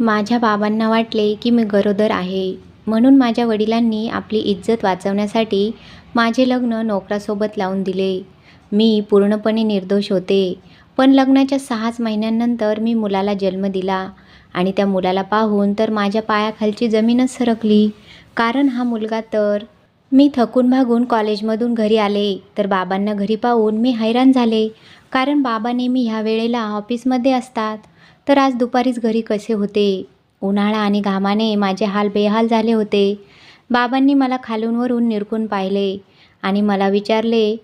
माझ्या बाबांना वाटले की मी गरोदर आहे. म्हणून माझ्या वडिलांनी आपली इज्जत वाचवण्यासाठी माझे लग्न नोकरासोबत लावून दिले. मी पूर्णपणे निर्दोष होते. पण लग्नाच्या सहाच महिन्यांनंतर मी मुलाला जन्म दिला आणि त्या मुलाला पाहून तर माझ्या पायाखालची जमीनच सरकली. कारण हा मुलगा तर मी थकून भागून कॉलेजमधून घरी आले. तर बाबांना घरी पाहून मी हैराण झाले. कारण बाबा नेहमी ह्या वेळेला ऑफिसमध्ये असतात. तर आज दुपारीच घरी कसे होते? उन्हाळा आणि घामाने माझे हाल बेहाल झाले होते. बाबांनी मला खालूनवरून निरखून पाहिले आणि मला विचारले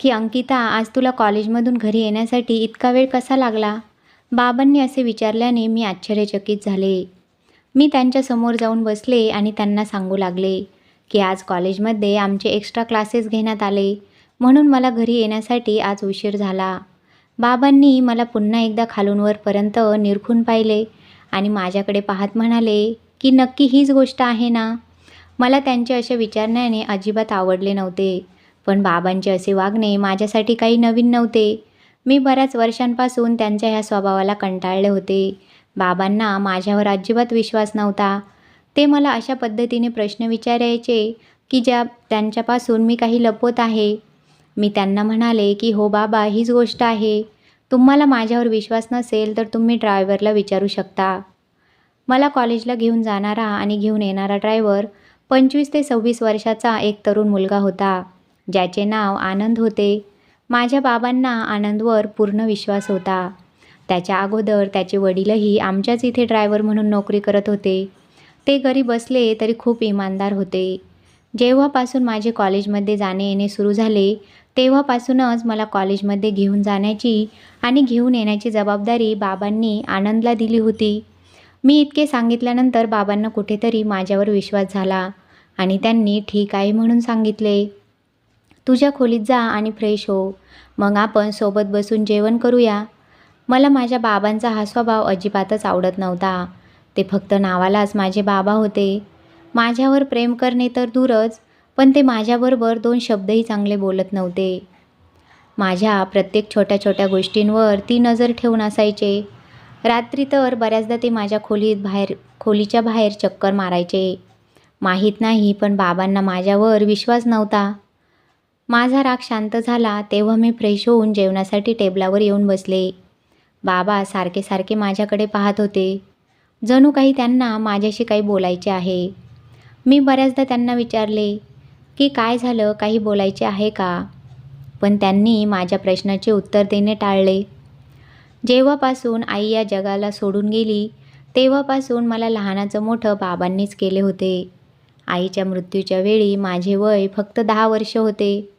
की अंकिता आज तुला कॉलेजमधून घरी येण्यासाठी इतका वेळ कसा लागला? बाबांनी असे विचारल्याने मी आश्चर्यचकित झाले. मी त्यांच्यासमोर जाऊन बसले आणि त्यांना सांगू लागले की आज कॉलेजमध्ये आमचे एक्स्ट्रा क्लासेस घेण्यात आले म्हणून मला घरी येण्यासाठी आज उशीर झाला. बाबांनी मला पुन्हा एकदा खालून वरपर्यंत निरखून पाहिले आणि माझ्याकडे पाहत म्हणाले की नक्की हीच गोष्ट आहे ना? मला त्यांचे असे विचारण्याने अजिबात आवडले नव्हते पण बाबांचे असे वागणे माझ्यासाठी काही नवीन नव्हते. मी बऱ्याच वर्षांपासून त्यांच्या ह्या स्वभावाला कंटाळले होते. बाबांना माझ्यावर अजिबात विश्वास नव्हता. ते मला अशा पद्धतीने प्रश्न विचारायचे की ज्या त्यांच्यापासून मी काही लपवत आहे. मी त्यांना म्हणाले की हो बाबा हीच गोष्ट आहे. तुम्हाला माझ्यावर विश्वास नसेल तर तुम्ही ड्रायव्हरला विचारू शकता. मला कॉलेजला घेऊन जाणारा आणि घेऊन येणारा ड्रायव्हर पंचवीस ते सव्वीस वर्षाचा एक तरुण मुलगा होता ज्याचे नाव आनंद होते. माझ्या बाबांना आनंदवर पूर्ण विश्वास होता. त्याच्या अगोदर त्याचे वडीलही आमच्याच इथे ड्रायव्हर म्हणून नोकरी करत होते. ते घरी बसले तरी खूप इमानदार होते. जेव्हापासून माझे कॉलेजमध्ये जाणे येणे सुरू झाले तेव्हापासूनच मला कॉलेजमध्ये घेऊन जाण्याची आणि घेऊन येण्याची जबाबदारी बाबांनी आनंदला दिली होती. मी इतके सांगितल्यानंतर बाबांना कुठेतरी माझ्यावर विश्वास झाला आणि त्यांनी ठीक आहे म्हणून सांगितले. तुझ्या खोलीत जा आणि फ्रेश हो. मग आपण सोबत बसून जेवण करूया. मला माझ्या बाबांचा हा स्वभाव अजिबातच आवडत नव्हता. ते फक्त नावालाच माझे बाबा होते. माझ्यावर प्रेम करणे तर दूरच पण ते माझ्याबरोबर दोन शब्दही चांगले बोलत नव्हते. माझ्या प्रत्येक छोट्या छोट्या गोष्टींवर ती नजर ठेवून असायचे. रात्री तर बऱ्याचदा ते माझ्या खोलीत बाहेर खोलीच्या बाहेर चक्कर मारायचे. माहीत नाही पण बाबांना माझ्यावर विश्वास नव्हता. माझा राग शांत झाला तेव्हा मी फ्रेश होऊन जेवणासाठी टेबलावर येऊन बसले. बाबा सारखे सारखे माझ्याकडे पाहत होते. जणू काही त्यांना माझ्याशी काही बोलायचे आहे. मी बऱ्याचदा त्यांना विचारले की काय झालं काही बोलायचे आहे का? पण त्यांनी माझ्या प्रश्नाचे उत्तर देणे टाळले. जेव्हापासून आई या जगाला सोडून गेली तेव्हापासून मला लहानाचं मोठं बाबांनीच केले होते. आईच्या मृत्यूच्या वेळी माझे वय फक्त दहा वर्ष होते.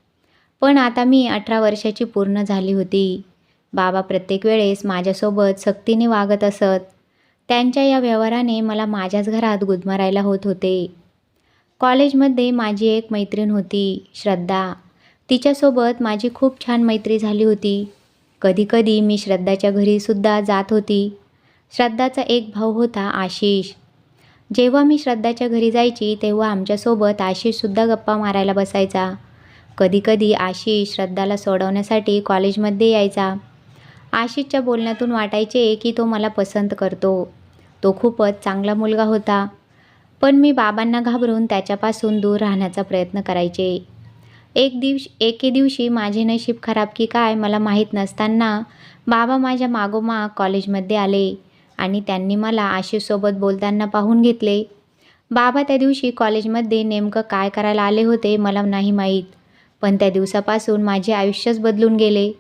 पण आता मी अठरा वर्षाची पूर्ण झाली होती. बाबा प्रत्येक वेळेस माझ्यासोबत सक्तीने वागत असत. त्यांच्या या व्यवहाराने मला माझ्याच घरात गुदमरायला होत होते. कॉलेजमध्ये माझी एक मैत्रीण होती श्रद्धा. तिच्यासोबत माझी खूप छान मैत्री झाली होती. कधीकधी मी श्रद्धाच्या घरीसुद्धा जात होती. श्रद्धाचा एक भाऊ होता आशिष. जेव्हा मी श्रद्धाच्या घरी जायची तेव्हा आमच्यासोबत आशिषसुद्धा गप्पा मारायला बसायचा. कधीकधी आशिष श्रद्धाला सोडवण्यासाठी कॉलेजमध्ये यायचा. आशिषच्या बोलण्यातून वाटायचे की तो मला पसंत करतो. तो खूपच चांगला मुलगा होता. पण मी बाबांना घाबरून त्याच्यापासून दूर राहण्याचा प्रयत्न करायचे. एक दिवस एके दिवशी माझे नशीब खराब की काय मला माहीत नसताना बाबा माझ्या मागोमाग कॉलेजमध्ये आले आणि त्यांनी मला आशिषसोबत बोलताना पाहून घेतले. बाबा त्या दिवशी कॉलेजमध्ये नेमकं काय करायला आले होते मला नाही माहीत पण त्या दिवसापासून माझे आयुष्यच बदलून गेले.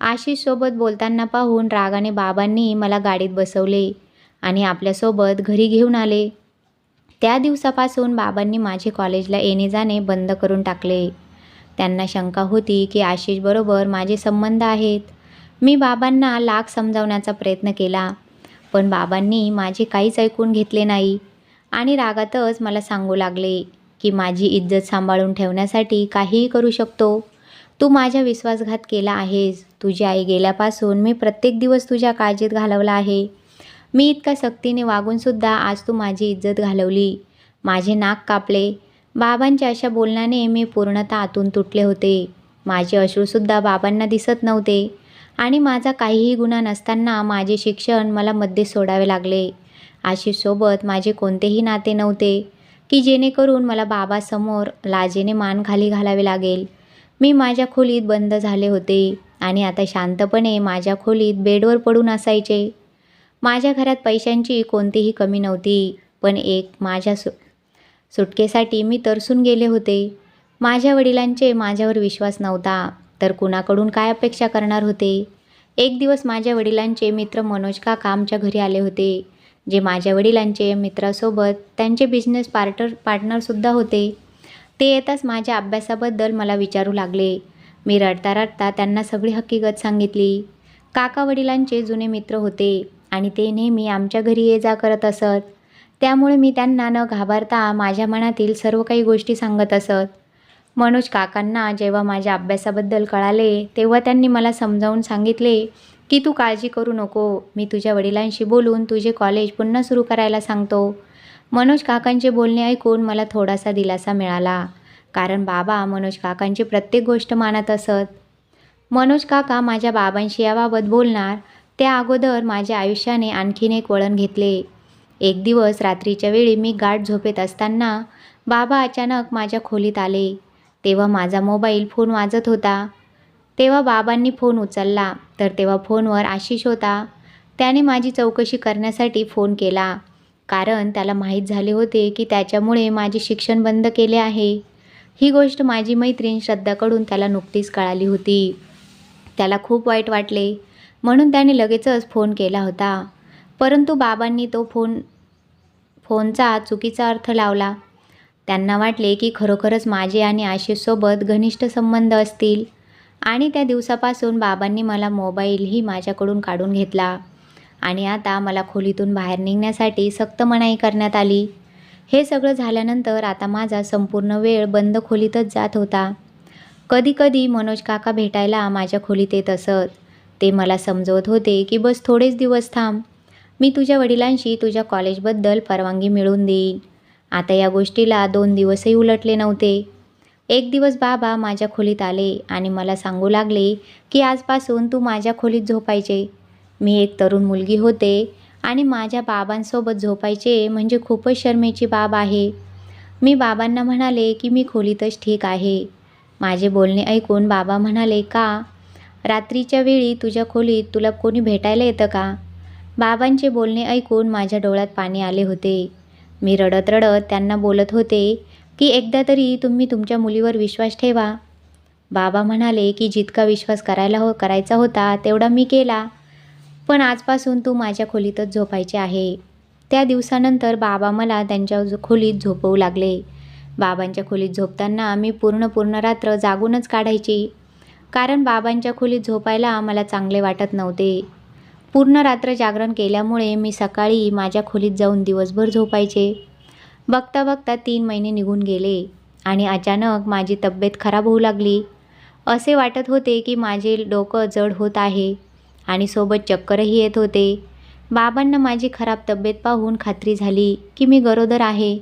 आशिषसोबत बोलताना पाहून रागाने बाबांनी मला गाडीत बसवले आणि आपल्यासोबत घरी घेऊन आले. त्या दिवसापासून बाबांनी माझे कॉलेजला येणे जाणे बंद करून टाकले. त्यांना शंका होती की आशिषबरोबर माझे संबंध आहेत. मी बाबांना लाख समजावण्याचा प्रयत्न केला पण बाबांनी माझे काहीच ऐकून घेतले नाही आणि रागातच मला सांगू लागले की माझी इज्जत सांभाळून ठेवण्यासाठी काहीही करू शकतो. तू माझ्या विश्वासघात केला आहेस. तुझी आई गेल्यापासून मी प्रत्येक दिवस तुझ्या काळजीत घालवला आहे. मी इतका सक्तीने वागूनसुद्धा आज तू माझी इज्जत घालवली. माझे नाक कापले. बाबांच्या अशा बोलण्याने मी पूर्णतः आतून तुटले होते. माझे अश्रूसुद्धा बाबांना दिसत नव्हते. आणि माझा काहीही गुन्हा नसताना माझे शिक्षण मला मध्ये सोडावे लागले. आशिषसोबत माझे कोणतेही नाते नव्हते की जेणेकरून मला बाबासमोर लाजेने मान खाली घालावे लागेल. मी माझ्या खोलीत बंद झाले होते आणि आता शांतपणे माझ्या खोलीत बेडवर पडून असायचे. माझ्या घरात पैशांची कोणतीही कमी नव्हती पण एक माझ्या सु सुटकेसाठी मी तरसून गेले होते. माझ्या वडिलांचे माझ्यावर विश्वास नव्हता तर कुणाकडून काय अपेक्षा करणार होते? एक दिवस माझ्या वडिलांचे मित्र मनोज काका आमच्या घरी आले होते जे माझ्या वडिलांचे मित्रासोबत त्यांचे बिझनेस पार्टनर पार्टनरसुद्धा होते. ते येताच माझ्या अभ्यासाबद्दल मला विचारू लागले. मी रडता रडता त्यांना सगळी हकीकत सांगितली. काका वडिलांचे जुने मित्र होते. आणि ते नेहमी आमच्या घरी ये जा करत असत. त्यामुळे मी त्यांना न घाबरता माझ्या मनातील सर्व काही गोष्टी सांगत असत. मनोज काकांना जेव्हा माझ्या अभ्यासाबद्दल कळाले तेव्हा त्यांनी मला समजावून सांगितले की तू काळजी करू नको. मी तुझ्या वडिलांशी बोलून तुझे कॉलेज पुन्हा सुरू करायला सांगतो. मनोज काकांचे बोलणे ऐकून मला थोडासा दिलासा मिळाला कारण बाबा मनोज काकांची प्रत्येक गोष्ट मानत असत. मनोज काका माझ्या बाबांशी याबाबत बोलणार त्या अगोदर माझ्या आयुष्याने आणखीन एक वळण घेतले. एक दिवस रात्रीच्या वेळी मी गाठ झोपेत असताना बाबा अचानक माझ्या खोलीत आले. तेव्हा माझा मोबाईल फोन वाजत होता. तेव्हा बाबांनी फोन उचलला तर तेव्हा फोनवर आशिष होता. त्याने माझी चौकशी करण्यासाठी फोन केला कारण त्याला माहीत झाले होते की त्याच्यामुळे माझे शिक्षण बंद केले आहे. ही गोष्ट माझी मैत्रीण श्रद्धाकडून त्याला नुकतीच कळाली होती. त्याला खूप वाईट वाटले. म्हणून त्याने लगेचच फोन केला होता. परंतु बाबांनी तो फोन फोनचा चुकीचा अर्थ लावला. त्यांना वाटले की खरोखरच माझे आणि आशिषसोबत घनिष्ठ संबंध असतील. आणि त्या दिवसापासून बाबांनी मला मोबाईलही माझ्याकडून काढून घेतला. आणि आता मला खोलीतून बाहेर निघण्यासाठी सक्त मनाई करण्यात आली. हे सगळं झाल्यानंतर आता माझा संपूर्ण वेळ बंद खोलीतच जात होता. कधीकधी मनोज काका भेटायला माझ्या खोलीत येत असत. ते मला समजवत होते की बस थोडेच दिवस थांब. मी तुझ्या वडिलांशी तुझ्या कॉलेजबद्दल परवानगी मिळवून देईन. आता या गोष्टीला दोन दिवसही उलटले नव्हते. एक दिवस बाबा माझ्या खोलीत आले आणि मला सांगू लागले की आजपासून तू माझ्या खोलीत झोपायचे. मी एक तरुण मुलगी होते आणि माझ्या बाबांसोबत झोपायचे म्हणजे खूपच शर्मेची बाब आहे. मी बाबांना म्हणाले की मी खोलीतच ठीक आहे. माझे बोलणे ऐकून बाबा म्हणाले का? रात्रीच्या वेळी तुझ्या खोलीत तुला कोणी भेटायला येतं का? बाबांचे बोलणे ऐकून माझ्या डोळ्यात पाणी आले होते. मी रडत रडत त्यांना बोलत होते की एकदा तरी तुम्ही तुमच्या मुलीवर विश्वास ठेवा. बाबा म्हणाले की जितका विश्वास करायला हो करायचा होता तेवढा मी केला. पण आजपासून तू माझ्या खोलीतच झोपायचे आहे. त्या दिवसानंतर बाबा मला त्यांच्या झो- खोलीत झोपवू लागले. बाबांच्या खोलीत झोपताना मी पूर्ण पूर्ण रात्र जागूनच काढायची. कारण बाबांच्या खोलीत झोपायला मला चांगले वाटत नव्हते. पूर्ण रात्र जागरण केल्यामुळे मी सकाळी माझ्या खोलीत जाऊन दिवसभर झोपायचे. बघता बघता तीन महिने निघून गेले आणि अचानक माझी तब्येत खराब होऊ लागली. असे वाटत होते की माझे डोकं जड होत आहे आणि सोबत चक्करही येत होते. बाबांना माझी खराब तब्येत पाहून खात्री झाली की मी गरोदर आहे.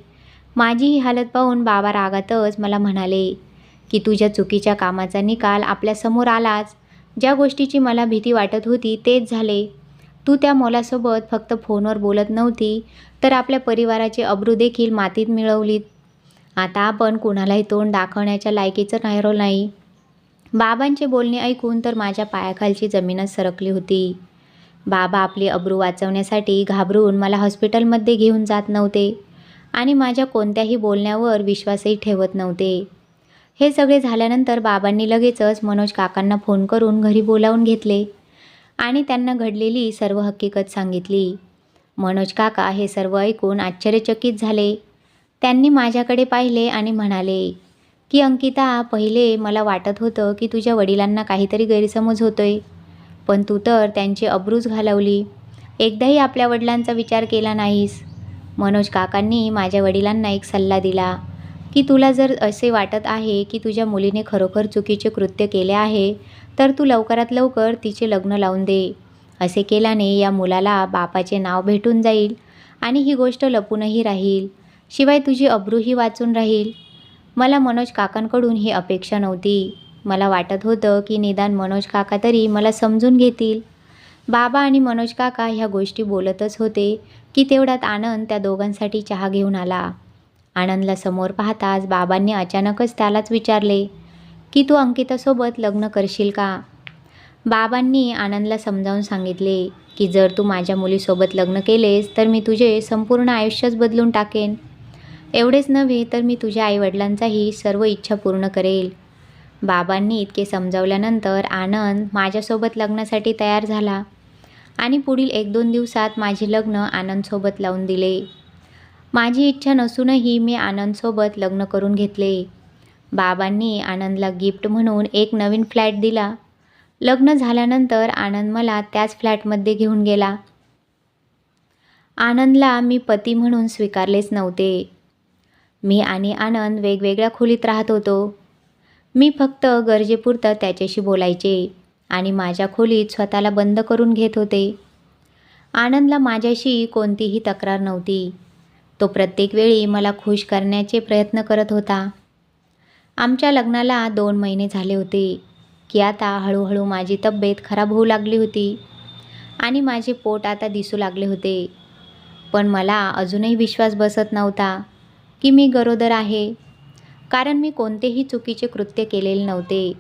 माझी ही हालत पाहून बाबा रागातच मला म्हणाले की तुझ्या चुकीच्या कामाचा निकाल आपल्यासमोर आलाच. ज्या गोष्टीची मला भीती वाटत होती तेच झाले. तू त्या मुलासोबत फक्त फोनवर बोलत नव्हती तर आपल्या परिवाराची अब्रू देखील मातीत मिळवलीत. आता आपण कुणालाही तोंड दाखवण्याच्या लायकीचं राहिलो नाही. बाबांचे बोलणे ऐकून तर माझ्या पायाखालची जमीनच सरकली होती. बाबा आपली अब्रू वाचवण्यासाठी घाबरून मला हॉस्पिटलमध्ये घेऊन जात नव्हते आणि माझ्या कोणत्याही बोलण्यावर विश्वासही ठेवत नव्हते. हे सगळे झाल्यानंतर बाबांनी लगेचच मनोज काकांना फोन करून घरी बोलावून घेतले आणि त्यांना घडलेली सर्व हकीकत सांगितली. मनोज काका हे सर्व ऐकून आश्चर्यचकित झाले. त्यांनी माझ्याकडे पाहिले आणि म्हणाले की अंकिता पहिले मला वाटत होतं की तुझ्या वडिलांना काहीतरी गैरसमज होतोय पण तू तर त्यांची अब्रूज घालवली. एकदाही आपल्या वडिलांचा विचार केला नाहीस. मनोज काकांनी माझ्या वडिलांना एक सल्ला दिला. की तुला जर असे वाटत आहे की तुझ्या मुलीने खरोखर चुकीचे कृत्य केले आहे तर तू लवकरात लवकर तिचे लग्न लावून दे. असे केल्याने या मुलाला बापाचे नाव भेटून जाईल आणि ही गोष्ट लपूनही राहील. शिवाय तुझी अब्रूही वाचून राहील. मला मनोज काकांकडून ही अपेक्षा नव्हती. मला वाटत होतं की निदान मनोज काका तरी मला समजून घेतील. बाबा आणि मनोज काका ह्या गोष्टी बोलतच होते की तेवढ्यात आनंद त्या दोघांसाठी चहा घेऊन आला. आनंदला समोर पाहताच बाबांनी अचानकच त्यालाच विचारले की तू अंकितासोबत लग्न करशील का? बाबांनी आनंदला समजावून सांगितले की जर तू माझ्या मुलीसोबत लग्न केलेस तर मी तुझे संपूर्ण आयुष्यच बदलून टाकेन. एवढेच नव्हे तर मी तुझ्या आईवडिलांचाही सर्व इच्छा पूर्ण करेल. बाबांनी इतके समजावल्यानंतर आनंद माझ्यासोबत लग्नासाठी तयार झाला आणि पुढील एक दोन दिवसात माझे लग्न आनंदसोबत लावून दिले. माझी इच्छा नसूनही मी आनंदसोबत लग्न करून घेतले. बाबांनी आनंदला गिफ्ट म्हणून एक नवीन फ्लॅट दिला. लग्न झाल्यानंतर आनंद मला त्याच फ्लॅटमध्ये घेऊन गेला. आनंदला मी पती म्हणून स्वीकारलेच नव्हते. मी आणि आनंद वेगवेगळ्या खोलीत राहत होतो. मी फक्त गरजेपुरतं त्याच्याशी बोलायचे आणि माझ्या खोलीत स्वतःला बंद करून घेत होते. आनंदला माझ्याशी कोणतीही तक्रार नव्हती. तो प्रत्येक वेळी मला खुश करण्याचे प्रयत्न करत होता. आमच्या लग्नाला दोन महिने झाले होते की आता हळूहळू माझी तब्येत खराब होऊ लागली होती आणि माझे पोट आता दिसू लागले होते. पण मला अजूनही विश्वास बसत नव्हता की मी गरोदर आहे. कारण मी कोणतेही चुकीचे कृत्य केलेले नव्हते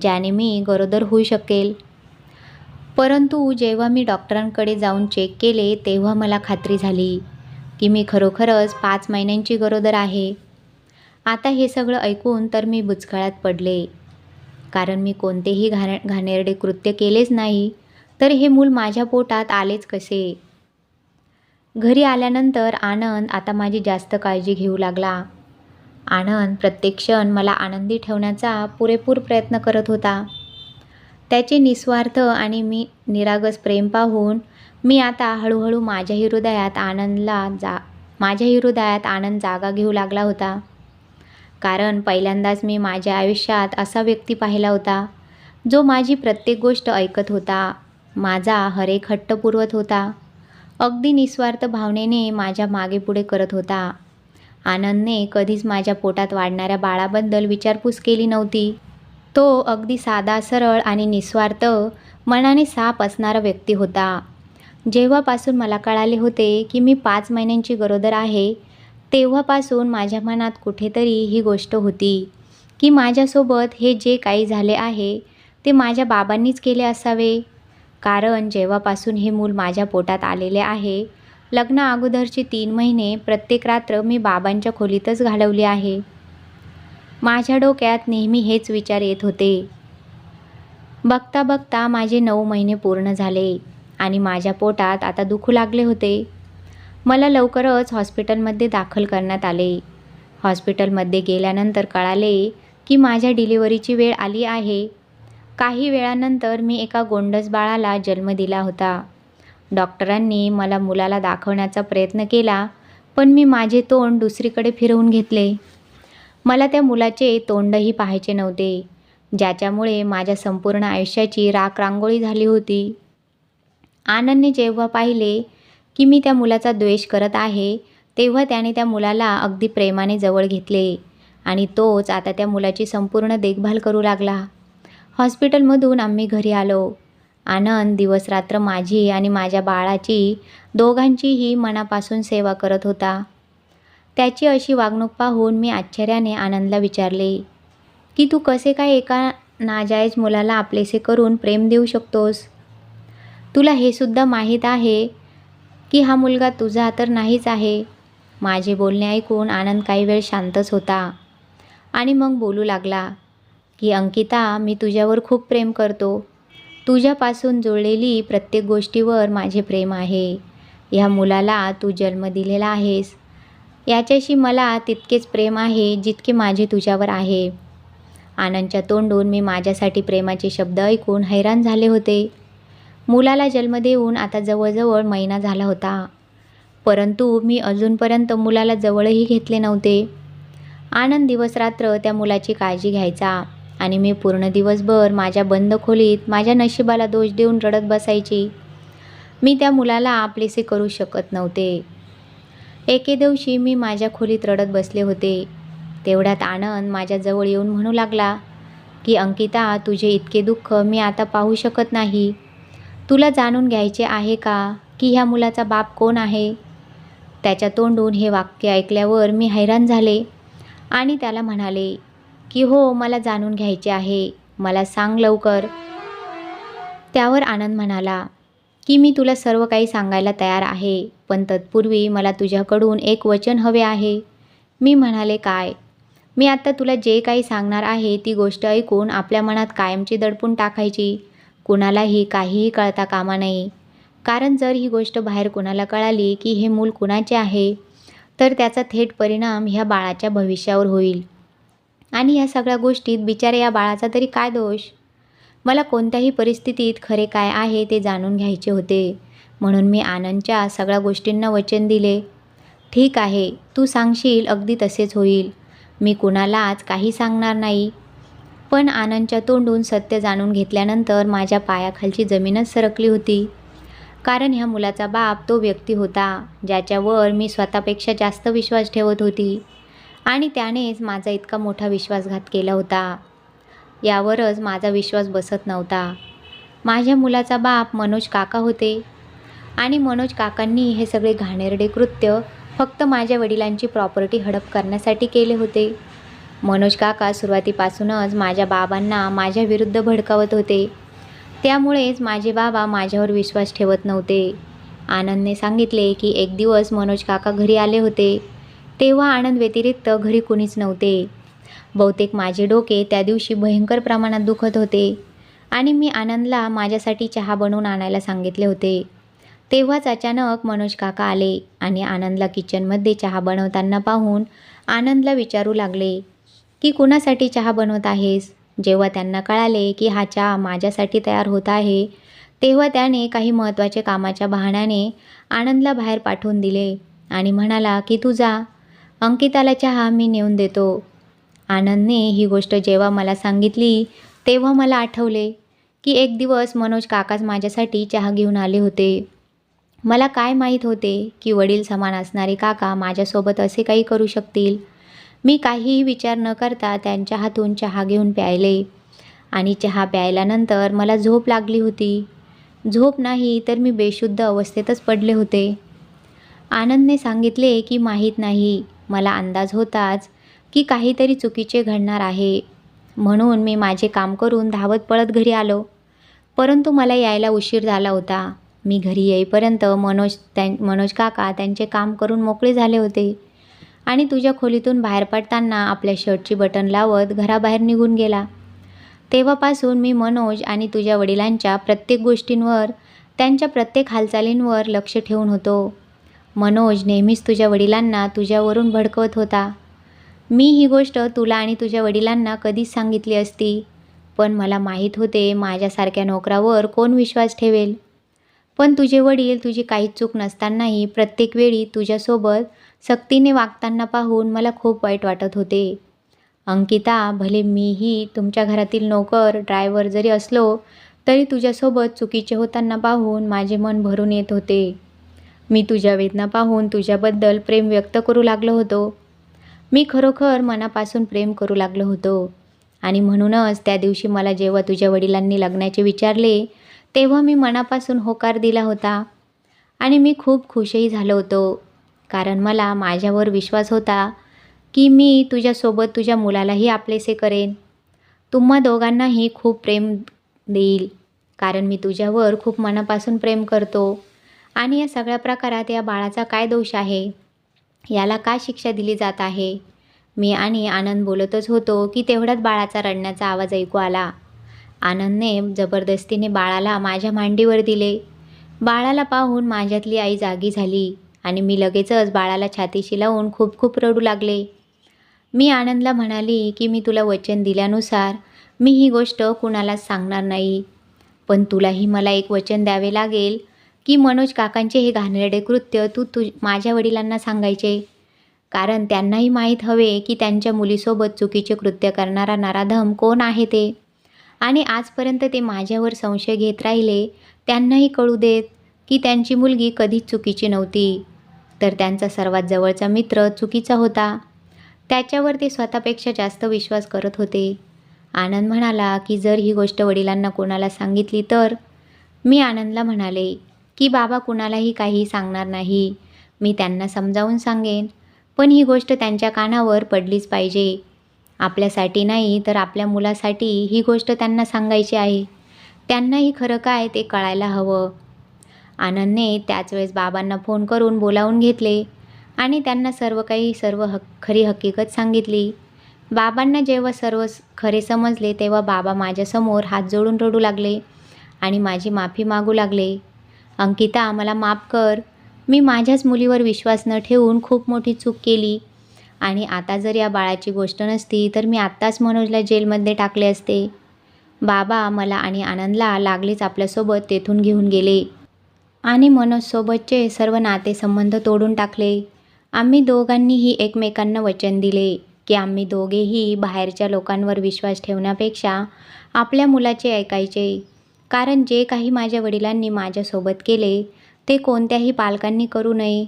ज्याने मी गरोदर होऊ शकेल. परंतु जेव्हा मी डॉक्टरांकडे जाऊन चेक केले तेव्हा मला खात्री झाली की मी खरोखरच पाच महिन्यांची गरोदर आहे. आता हे सगळं ऐकून तर मी बुचकाळात पडले. कारण मी कोणतेही घाण घाणेरडे कृत्य केलेच नाही तर हे मूल माझ्या पोटात आलेच कसे? घरी आल्यानंतर आनंद आता माझी जास्त काळजी घेऊ लागला. आनंद प्रत्येक क्षण मला आनंदी ठेवण्याचा पुरेपूर प्रयत्न करत होता. त्याचे निस्वार्थ आणि मी निरागस प्रेम पाहून मी आता हळूहळू माझ्याही हृदयात आनंदला जा माझ्याही हृदयात आनंद जागा घेऊ लागला होता. कारण पहिल्यांदाच मी माझ्या आयुष्यात असा व्यक्ती पाहिला होता जो माझी प्रत्येक गोष्ट ऐकत होता माझा हरेक हट्ट पुरवत होता अगदी निस्वार्थ भावनेने माझ्या मागे पुढे करत होता. आनंदने कधीच माझ्या पोटात वाढणाऱ्या बाळाबद्दल विचारपूस केली नव्हती. तो अगदी साधा सरळ आणि निस्वार्थ मनाने साप असणारा व्यक्ती होता. जेव्हापासून मला कळाले होते की मी पाच महिन्यांची गरोदर आहे तेव्हापासून माझ्या मनात कुठेतरी ही गोष्ट होती की माझ्यासोबत हे जे काही झाले आहे ते माझ्या बाबांनीच केले असावे. कारण जेव्हापासून हे मूल माझ्या पोटात आलेले आहे लग्न अगोदरचे तीन महिने प्रत्येक रात्र मी बाबांच्या खोलीतच घालवली आहे. माझ्या डोक्यात नेहमी हेच विचार येत होते. बघता बघता माझे नऊ महिने पूर्ण झाले. आणि माझ्या पोटात आता दुखू लागले होते. मला लवकरच हॉस्पिटलमध्ये दाखल करण्यात आले. हॉस्पिटलमध्ये गेल्यानंतर कळाले की माझ्या डिलिव्हरीची वेळ आली आहे. काही वेळानंतर मी एका गोंडस बाळाला जन्म दिला होता. डॉक्टरांनी मला मुलाला दाखवण्याचा प्रयत्न केला पण मी माझे तोंड दुसरीकडे फिरवून घेतले. मला त्या मुलाचे तोंडही पाहायचे नव्हते ज्याच्यामुळे माझ्या संपूर्ण आयुष्याची राख रांगोळी झाली होती. आनंदने जेव्हा पाहिले की मी त्या मुलाचा द्वेष करत आहे तेव्हा त्याने त्या मुलाला अगदी प्रेमाने जवळ घेतले आणि तोच आता त्या मुलाची संपूर्ण देखभाल करू लागला. हॉस्पिटलमधून आम्ही घरी आलो. आनंद दिवसरात्र माझी आणि माझ्या बाळाची दोघांचीही मनापासून सेवा करत होता. त्याची अशी वागणूक पाहून मी आश्चर्याने आनंदला विचारले की तू कसे काय एका नाजायज मुलाला आपलेसे करून प्रेम देऊ शकतोस? तुला हे सुद्धा माहीत आहे की हा मुलगा तुझा तर नाहीच आहे. माझे बोलणे ऐकून आनंद काही वेळ शांतच होता आणि मग बोलू लागला की अंकिता मी तुझ्यावर खूप प्रेम करतो. तुझ्यापासून जुळलेली प्रत्येक गोष्टीवर माझे प्रेम आहे. ह्या मुलाला तू जन्म दिलेला आहेस. याच्याशी मला तितकेच प्रेम आहे जितके माझे तुझ्यावर आहे. आनंदच्या तोंडून मी माझ्यासाठी प्रेमाचे शब्द ऐकून हैराण झाले होते. मुलाला जन्म देऊन आता जवळजवळ महिना झाला होता. परंतु मी अजूनपर्यंत मुलाला जवळही घेतले नव्हते. आनंद दिवसरात्र त्या मुलाची काळजी घ्यायचा आणि मी पूर्ण दिवसभर माझ्या बंद खोलीत माझ्या नशिबाला दोष देऊन रडत बसायची. मी त्या मुलाला आपलेसे करू शकत नव्हते. एके दिवशी मी माझ्या खोलीत रडत बसले होते. तेवढ्यात आनंद माझ्याजवळ येऊन म्हणू लागला की अंकिता तुझे इतके दुःख मी आता पाहू शकत नाही. तुला जाणून घ्यायचे आहे का की ह्या मुलाचा बाप कोण आहे? त्याच्या तोंडून हे वाक्य ऐकल्यावर मी हैराण झाले आणि त्याला म्हणाले की हो मला जाणून घ्यायचे आहे. मला सांग लवकर. त्यावर आनंद म्हणाला की मी तुला सर्व काही सांगायला तयार आहे पण तत्पूर्वी मला तुझ्याकडून एक वचन हवे आहे. मी म्हणाले काय? मी आत्ता तुला जे काही सांगणार आहे ती गोष्ट ऐकून आपल्या मनात कायमची दडपून टाकायची. कुणालाही काहीही कळता कामा नये. कारण जर ही गोष्ट बाहेर कुणाला कळाली की हे मूल कुणाचे आहे तर त्याचा थेट परिणाम ह्या बाळाच्या भविष्यावर होईल. आणि या सगळ्या गोष्टीत बिचारे या बाळाचा तरी काय दोष? मला कोणत्याही परिस्थितीत खरे काय आहे ते जाणून घ्यायचे होते. म्हणून मी आनंदच्या सगळ्या गोष्टींना वचन दिले. ठीक आहे तू सांगशील अगदी तसेच होईल. मी कुणालाच काही सांगणार नाही. पण आनंदच्या तोंडून सत्य जाणून घेतल्यानंतर माझ्या पायाखालची जमीनच सरकली होती. कारण ह्या मुलाचा बाप तो व्यक्ती होता ज्याच्यावर मी स्वतःपेक्षा जास्त विश्वास ठेवत होती आणि त्यानेच माझा इतका मोठा विश्वासघात केला होता. यावरच माझा विश्वास बसत नव्हता. माझ्या मुलाचा बाप मनोज काका होते आणि मनोज काकांनी हे सगळे घाणेरडे कृत्य फक्त माझ्या वडिलांची प्रॉपर्टी हडप करण्यासाठी केले होते. मनोज काका सुरुवातीपासूनच माझ्या बाबांना माझ्या विरुद्ध भडकावत होते. त्यामुळेच माझे बाबा माझ्यावर विश्वास ठेवत नव्हते. आनंदने सांगितले की एक दिवस मनोज काका घरी आले होते. तेव्हा आनंद व्यतिरिक्त घरी कुणीच नव्हते. बहुतेक माझे डोके त्या दिवशी भयंकर प्रमाणात दुखत होते आणि मी आनंदला माझ्यासाठी चहा बनवून आणायला सांगितले होते. तेव्हाच अचानक मनोज काका आले आणि आनंदला किचनमध्ये चहा बनवताना पाहून आनंदला विचारू लागले. की कुणासाठी चहा बनवत आहेस? जेव्हा त्यांना कळाले की हा चहा माझ्यासाठी तयार होत आहे तेव्हा त्याने काही महत्त्वाचे कामाच्या बहाण्याने आनंदला बाहेर पाठवून दिले आणि म्हणाला की तू जा. अंकिताला चहा मी नेऊन देतो. आनंदने ही गोष्ट जेव्हा मला सांगितली तेव्हा मला आठवले की एक दिवस मनोज काकाच माझ्यासाठी चहा घेऊन आले होते. मला काय माहीत होते की वडील समान असणारे काका माझ्यासोबत असे काही करू शकतील? मी काहीही विचार न करता त्यांच्या हातून चहा घेऊन प्यायले. आणि चहा प्यायल्यानंतर मला झोप लागली होती. झोप नाही तर मी बेशुद्ध अवस्थेतच पडले होते. आनंदने सांगितले की माहीत नाही. मला अंदाज होताच की काहीतरी चुकीचे घडणार आहे. म्हणून मी माझे काम करून धावत पळत घरी आलो. परंतु मला यायला उशीर झाला होता. मी घरी येईपर्यंत मनोज त्यां मनोज काका त्यांचे काम करून मोकळे झाले होते. आणि तुझ्या खोलीतून बाहेर पडताना आपल्या शर्टची बटन लावत घराबाहेर निघून गेला. तेव्हापासून मी मनोज आणि तुझ्या वडिलांच्या प्रत्येक गोष्टींवर त्यांच्या प्रत्येक हालचालींवर लक्ष ठेवून होतो. मनोज नेहमीच तुझ्या वडिलांना तुझ्यावरून भडकवत होता. मी ही गोष्ट तुला आणि तुझ्या वडिलांना कधीच सांगितली असती पण मला माहीत होते माझ्यासारख्या नोकरावर कोण विश्वास ठेवेल. पण तुझे वडील तुझी काहीच चूक नसतानाही प्रत्येक वेळी तुझ्यासोबत सक्तीने वागताना पाहून मला खूप वाईट वाटत होते. अंकिता भले मीही तुमच्या घरातील नोकर ड्रायव्हर जरी असलो तरी तुझ्यासोबत चुकीचे होताना पाहून माझे मन भरून येत होते. मी तुझ्या वेदना पाहून तुझ्याबद्दल प्रेम व्यक्त करू लागलो होतो. मी खरोखर मनापासून प्रेम करू लागलो होतो. आणि म्हणूनच त्या दिवशी मला जेव्हा तुझ्या वडिलांनी लग्नाचे विचारले तेव्हा मी मनापासून होकार दिला होता. आणि मी खूप खुशही झालो होतो. कारण मला माझ्यावर विश्वास होता की मी तुझ्यासोबत तुझ्या मुलालाही आपलेसे करेन. तुम्हा दोघांनाही खूप प्रेम देईल कारण मी तुझ्यावर खूप मनापासून प्रेम करतो. आणि या सगळ्या प्रकारात या बाळाचा काय दोष आहे? याला काय शिक्षा दिली जात आहे? मी आणि आनंद बोलतच होतो की तेवढ्यात बाळाचा रडण्याचा आवाज ऐकू आला. आनंदने जबरदस्तीने बाळाला माझ्या मांडीवर दिले. बाळाला पाहून माझ्यातली आई जागी झाली. आणि मी लगेचच बाळाला छातीशी लावून खूप खूप रडू लागले. मी आनंदला म्हणाली की मी तुला वचन दिल्यानुसार मी ही गोष्ट कुणालाच सांगणार नाही. पण तुलाही मला एक वचन द्यावे लागेल की मनोज काकांचे हे घाणेरडे कृत्य तू तु माझ्या वडिलांना सांगायचे. कारण त्यांनाही माहीत हवे की त्यांच्या मुलीसोबत चुकीचे कृत्य करणारा नाराधम कोण आहे ते? आणि आजपर्यंत ते माझ्यावर संशय घेत राहिले त्यांनाही कळू देत की त्यांची मुलगी कधीच चुकीची नव्हती. तर त्यांचा सर्वात जवळचा मित्र चुकीचा होता. त्याच्यावर ते स्वतःपेक्षा जास्त विश्वास करत होते. आनंद म्हणाला की जर ही गोष्ट वडिलांना कोणाला सांगितली तर? मी आनंदला म्हणाले की बाबा कुणालाही काही सांगणार नाही. मी त्यांना समजावून सांगेन. पण ही गोष्ट त्यांच्या कानावर पडलीच पाहिजे. आपल्यासाठी नाही तर आपल्या मुलासाठी ही गोष्ट त्यांना सांगायची आहे. त्यांनाही खरं काय ते कळायला हवं. आनंदने त्याच वेळेस बाबांना फोन करून बोलावून घेतले आणि त्यांना सर्व काही सर्व हक खरी हकीकत सांगितली. बाबांना जेव्हा सर्व स- खरे समजले तेव्हा बाबा माझ्यासमोर हात जोडून रडू लागले आणि माझी माफी मागू लागले. अंकिता मला माफ कर. मी माझ्याच मुलीवर विश्वास न ठेवून खूप मोठी चूक केली. आणि आता जर या बाळाची गोष्ट नसती तर मी आत्ताच मनोजला जेलमध्ये टाकले असते. बाबा मला आणि आनंदला लागलीच आपल्यासोबत तेथून घेऊन गेले. आणि मनोजसोबतचे सर्व नातेसंबंध तोडून टाकले. आम्ही दोघांनीही एकमेकांना वचन दिले की आम्ही दोघेही बाहेरच्या लोकांवर विश्वास ठेवण्यापेक्षा आपल्या मुलाचे ऐकायचे. कारण जे काही माझ्या वडिलांनी माझ्यासोबत केले ते कोणत्याही पालकांनी करू नये.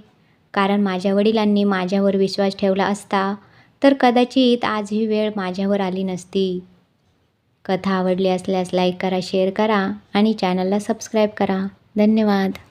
कारण माझ्या वडिलांनी माझ्यावर विश्वास ठेवला असता तर कदाचित आज ही वेळ माझ्यावर आली नसती. कथा आवडली असल्यास लाईक करा शेअर करा आणि चॅनलला सबस्क्राईब करा. धन्यवाद.